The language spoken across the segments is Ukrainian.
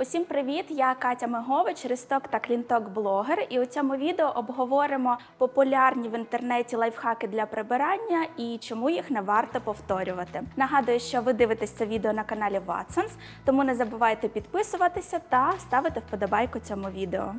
Усім привіт! Я Катя Мегович, рісток та Клінток блогер. І у цьому відео обговоримо популярні в інтернеті лайфхаки для прибирання і чому їх не варто повторювати. Нагадую, що ви дивитесь це відео на каналі Watsons, тому не забувайте підписуватися та ставити вподобайку цьому відео.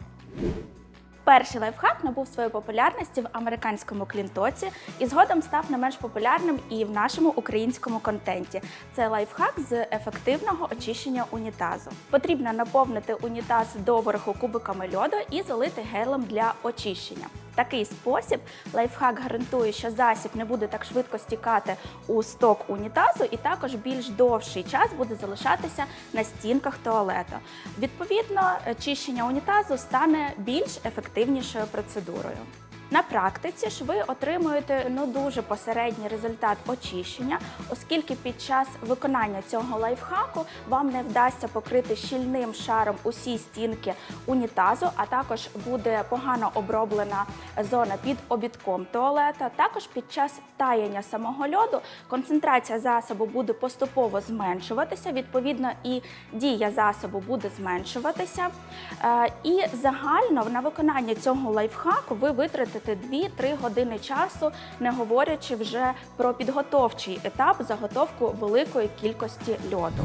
Перший лайфхак набув своєї популярності в американському клінтоці і згодом став не менш популярним і в нашому українському контенті. Це лайфхак з ефективного очищення унітазу. Потрібно наповнити унітаз доверху кубиками льоду і залити гелем для очищення. Такий спосіб лайфхак гарантує, що засіб не буде так швидко стікати у сток унітазу, і також більш довший час буде залишатися на стінках туалету. Відповідно, чищення унітазу стане більш ефективнішою процедурою. На практиці ж ви отримуєте ну дуже посередній результат очищення, оскільки під час виконання цього лайфхаку вам не вдасться покрити щільним шаром усі стінки унітазу, а також буде погано оброблена зона під обідком туалета. Також під час таяння самого льоду концентрація засобу буде поступово зменшуватися. Відповідно, і дія засобу буде зменшуватися. Е, І загально на виконання цього лайфхаку ви витратите 2-3 години часу, не говорячи вже про підготовчий етап заготовку великої кількості льоду.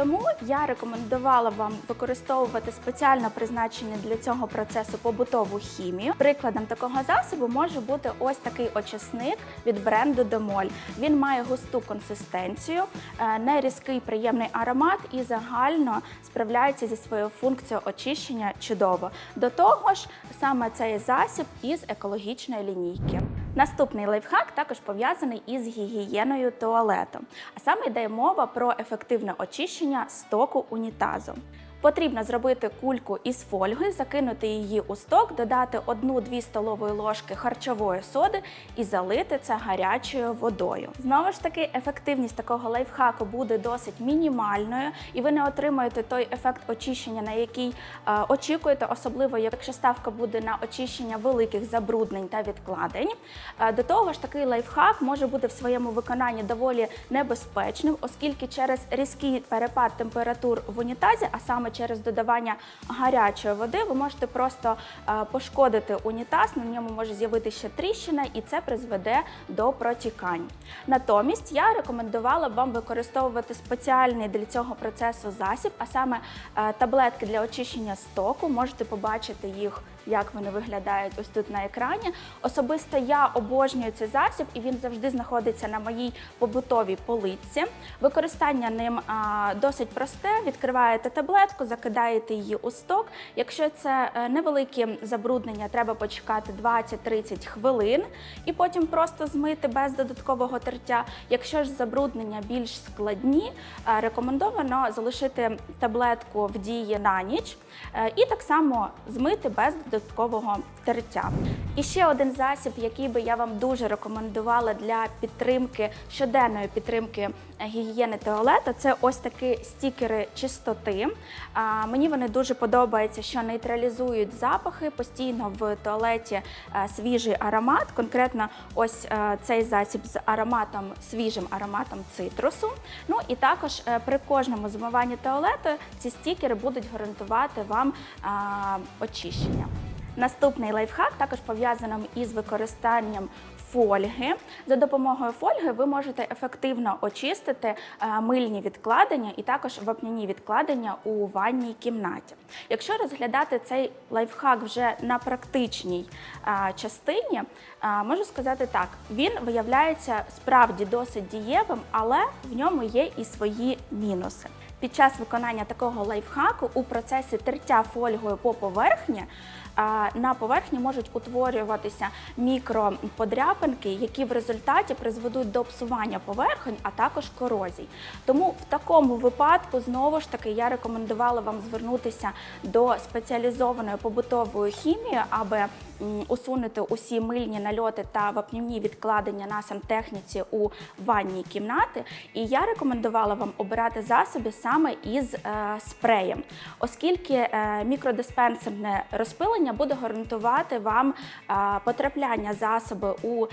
Тому я рекомендувала вам використовувати спеціально призначені для цього процесу побутову хімію. Прикладом такого засобу може бути ось такий очисник від бренду Демоль. Він має густу консистенцію, е, не різкий приємний аромат і загально справляється зі своєю функцією очищення чудово. До того ж, саме цей засіб із екологічної лінійки. Наступний лайфхак також пов'язаний із гігієною туалету. А саме йде мова про ефективне очищення стоку унітазу. Потрібно зробити кульку із фольги, закинути її у сток, додати 1-2 столової ложки харчової соди і залити це гарячою водою. Знову ж таки, ефективність такого лайфхаку буде досить мінімальною, і ви не отримаєте той ефект очищення, на який е, очікуєте, особливо якщо ставка буде на очищення великих забруднень та відкладень. Е, до того ж, такий лайфхак може бути в своєму виконанні доволі небезпечним, оскільки через різкий перепад температур в унітазі, а саме через додавання гарячої води, ви можете просто е, пошкодити унітаз, на ньому може з'явитися ще тріщина, і це призведе до протікань. Натомість я рекомендувала б вам використовувати спеціальний для цього процесу засіб, а саме е, таблетки для очищення стоку. Можете побачити їх, як вони виглядають ось тут на екрані. Особисто я обожнюю цей засіб, і він завжди знаходиться на моїй побутовій поличці. Використання ним досить просте. Відкриваєте таблетку, закидаєте її у сток. Якщо це е, невеликі забруднення, треба почекати 20-30 хвилин і потім просто змити без додаткового тертя. Якщо ж забруднення більш складні, е, рекомендовано залишити таблетку в дії на ніч е, і так само змити без додаткового тертя. І ще один засіб, який би я вам дуже рекомендувала для підтримки щоденної підтримки е, гігієни туалета, це ось такі стікери чистоти. Мені вони дуже подобаються, що нейтралізують запахи постійно в туалеті е, свіжий аромат. Конкретно, ось е, цей засіб з ароматом, свіжим ароматом цитрусу. Ну і також при кожному змиванні туалету ці стікери будуть гарантувати вам очищення. Наступний лайфхак також пов'язаний із використанням фольги. За допомогою фольги ви можете ефективно очистити е, мильні відкладення і також вапняні відкладення у ванній кімнаті. Якщо розглядати цей лайфхак вже на практичній е, частині, е, можу сказати так: він виявляється справді досить дієвим, але в ньому є і свої мінуси. Під час виконання такого лайфхаку у процесі тертя фольгою по поверхні на поверхні можуть утворюватися мікроподряпинки, які в результаті призведуть до псування поверхонь, а також корозій. Тому в такому випадку знову ж таки я рекомендувала вам звернутися до спеціалізованої побутової хімії, аби усунути усі мильні нальоти та вапнівні відкладення на сантехніці у ванній кімнати. І я рекомендувала вам обирати засоби саме із е, спреєм, оскільки е, мікродиспенсерне розпилення буде гарантувати вам е, потрапляння засобу у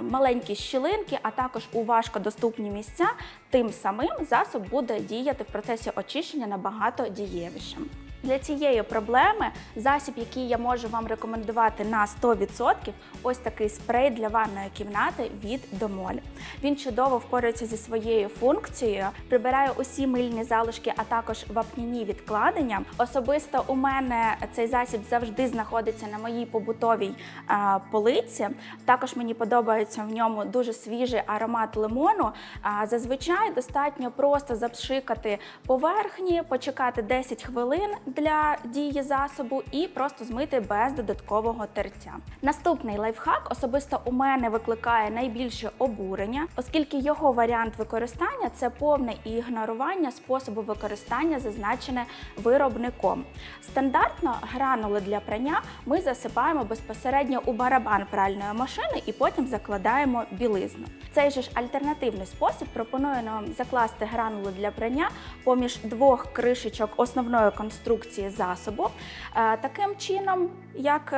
маленькі щілинки, а також у важкодоступні місця. Тим самим засоб буде діяти в процесі очищення набагато дієвішим. Для цієї проблеми засіб, який я можу вам рекомендувати на 100%, ось такий спрей для ванної кімнати від Домоль. Він чудово впорається зі своєю функцією, прибирає усі мильні залишки, а також вапняні відкладення. Особисто у мене цей засіб завжди знаходиться на моїй побутовій а, полиці. Також мені подобається в ньому дуже свіжий аромат лимону. А, зазвичай достатньо просто запшикати поверхні, почекати 10 хвилин для дії засобу і просто змити без додаткового тертя. Наступний лайфхак особисто у мене викликає найбільше обурення, оскільки його варіант використання це повне ігнорування способу використання, зазначене виробником. Стандартно гранули для прання ми засипаємо безпосередньо у барабан пральної машини і потім закладаємо білизну. Цей же ж альтернативний спосіб пропонує нам закласти гранули для прання поміж двох кришечок основної конструкції засобу. Е, Таким чином, як е,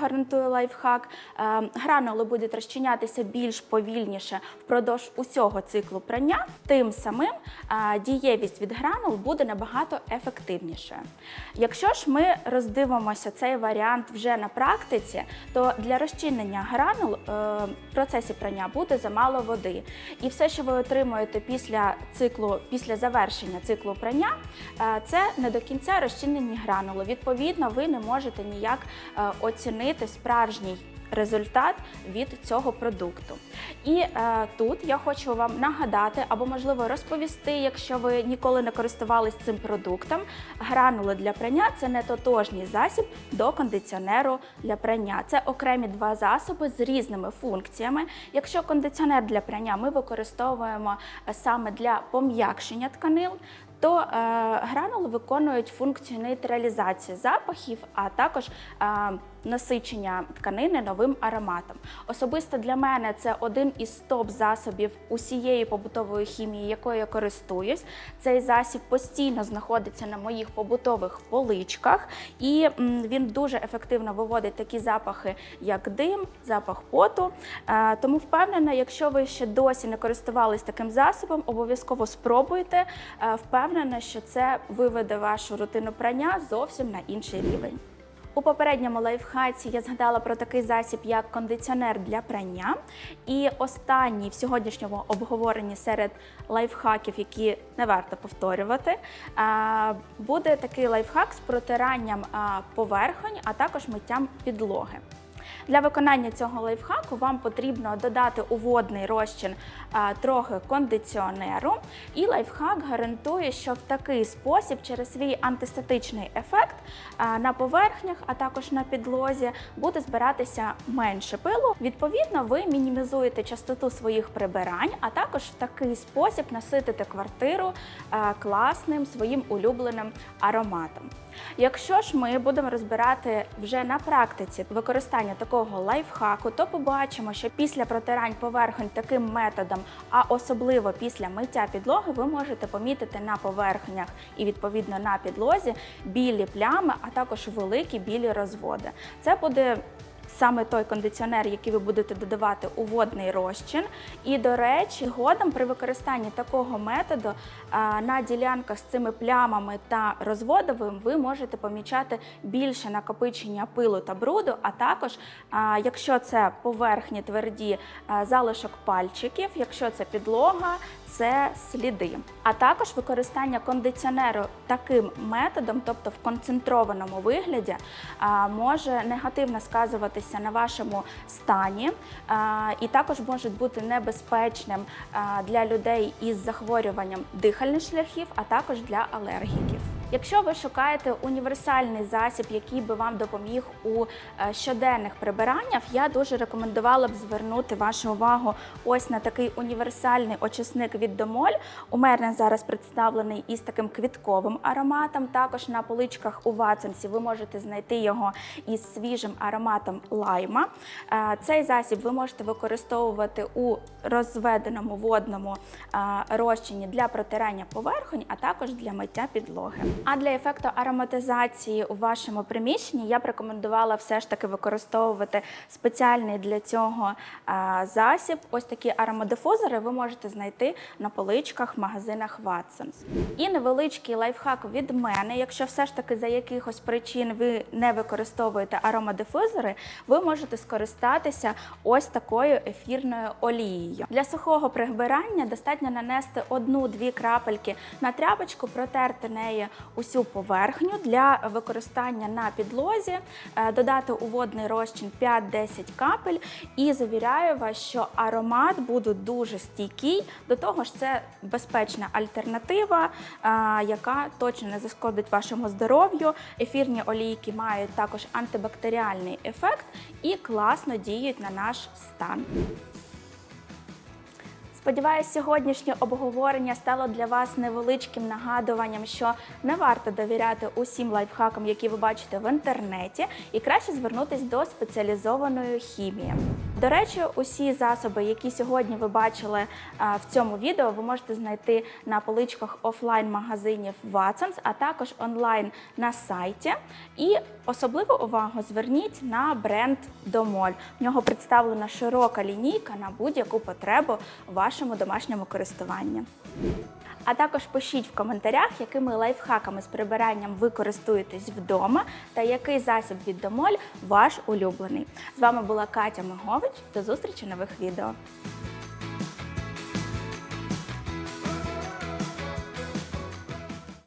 гарантує лайфхак, е, гранули будуть розчинятися більш повільніше впродовж усього циклу прання. Тим самим дієвість від гранул буде набагато ефективнішою. Якщо ж ми роздивимося цей варіант вже на практиці, то для розчинення гранул в процесі прання буде замало води. І все, що ви отримуєте після циклу, після завершення циклу прання, це не до кінця розчинені гранули. Відповідно, ви не можете ніяк е, оцінити справжній. Результат від цього продукту. І е, тут я хочу вам нагадати або, можливо, розповісти, якщо ви ніколи не користувались цим продуктом. Гранули для прання це не тотожній засіб до кондиціонеру для прання. Це окремі два засоби з різними функціями. Якщо кондиціонер для прання ми використовуємо е, саме для пом'якшення тканин, то е, гранули виконують функцію нейтралізації запахів, а також е, насичення тканини новим ароматом. Особисто для мене це один із топ-засобів усієї побутової хімії, якою я користуюсь. Цей засіб постійно знаходиться на моїх побутових поличках, і він дуже ефективно виводить такі запахи, як дим, запах поту. Е, тому впевнена, якщо ви ще досі не користувались таким засобом, обов'язково спробуйте. Е, Впевнена, що це виведе вашу рутину прання зовсім на інший рівень. У попередньому лайфхаці я згадала про такий засіб, як кондиціонер для прання. І останній в сьогоднішньому обговоренні серед лайфхаків, які не варто повторювати, буде такий лайфхак з протиранням поверхонь, а також миттям підлоги. Для виконання цього лайфхаку вам потрібно додати у водний розчин трохи кондиціонеру, і лайфхак гарантує, що в такий спосіб через свій антистатичний ефект на поверхнях, а також на підлозі буде збиратися менше пилу. Відповідно, ви мінімізуєте частоту своїх прибирань, а також в такий спосіб наситите квартиру класним своїм улюбленим ароматом. Якщо ж ми будемо розбирати вже на практиці використання такого лайфхаку, то побачимо, що після протирань поверхонь таким методом, а особливо після миття підлоги, ви можете помітити на поверхнях і відповідно на підлозі білі плями, а також великі білі розводи. Це буде саме той кондиціонер, який ви будете додавати у водний розчин. І, до речі, згодом при використанні такого методу на ділянках з цими плямами та розводовим ви можете помічати більше накопичення пилу та бруду, а також, якщо це поверхні тверді залишок пальчиків, якщо це підлога, це сліди. А також використання кондиціонеру таким методом, тобто в концентрованому вигляді, може негативно сказуватися на вашому стані, і також може бути небезпечним для людей із захворюванням дихальних шляхів, а також для алергіків. Якщо ви шукаєте універсальний засіб, який би вам допоміг у е, щоденних прибираннях, я дуже рекомендувала б звернути вашу увагу ось на такий універсальний очисник від Домоль. У мене зараз представлений із таким квітковим ароматом. Також на поличках у Ватсонсі ви можете знайти його із свіжим ароматом лайма. Е, Цей засіб ви можете використовувати у розведеному водному е, розчині для протирання поверхонь, а також для миття підлоги. А для ефекту ароматизації у вашому приміщенні я б рекомендувала все ж таки використовувати спеціальний для цього засіб. Ось такі аромадифузори ви можете знайти на поличках в магазинах Watsons. І невеличкий лайфхак від мене. Якщо все ж таки за якихось причин ви не використовуєте аромадифузори, ви можете скористатися ось такою ефірною олією. Для сухого прибирання достатньо нанести одну-дві крапельки на тряпочку, протерти нею усю поверхню для використання на підлозі, е, додати у водний розчин 5-10 капель і завіряю вас, що аромат буде дуже стійкий. До того ж, це безпечна альтернатива, е, яка точно не зашкодить вашому здоров'ю. Ефірні олійки мають також антибактеріальний ефект і класно діють на наш стан. Сподіваюсь, сьогоднішнє обговорення стало для вас невеличким нагадуванням, що не варто довіряти усім лайфхакам, які ви бачите в інтернеті, і краще звернутися до спеціалізованої хімії. До речі, усі засоби, які сьогодні ви бачили в цьому відео, ви можете знайти на поличках офлайн-магазинів Watsons, а також онлайн на сайті. І особливу увагу зверніть на бренд Домоль. В нього представлена широка лінійка на будь-яку потребу в вашому домашньому користуванні. А також пишіть в коментарях, якими лайфхаками з прибиранням ви користуєтесь вдома та який засіб від Домоль ваш улюблений. З вами була Катя Мигович. До зустрічі нових відео.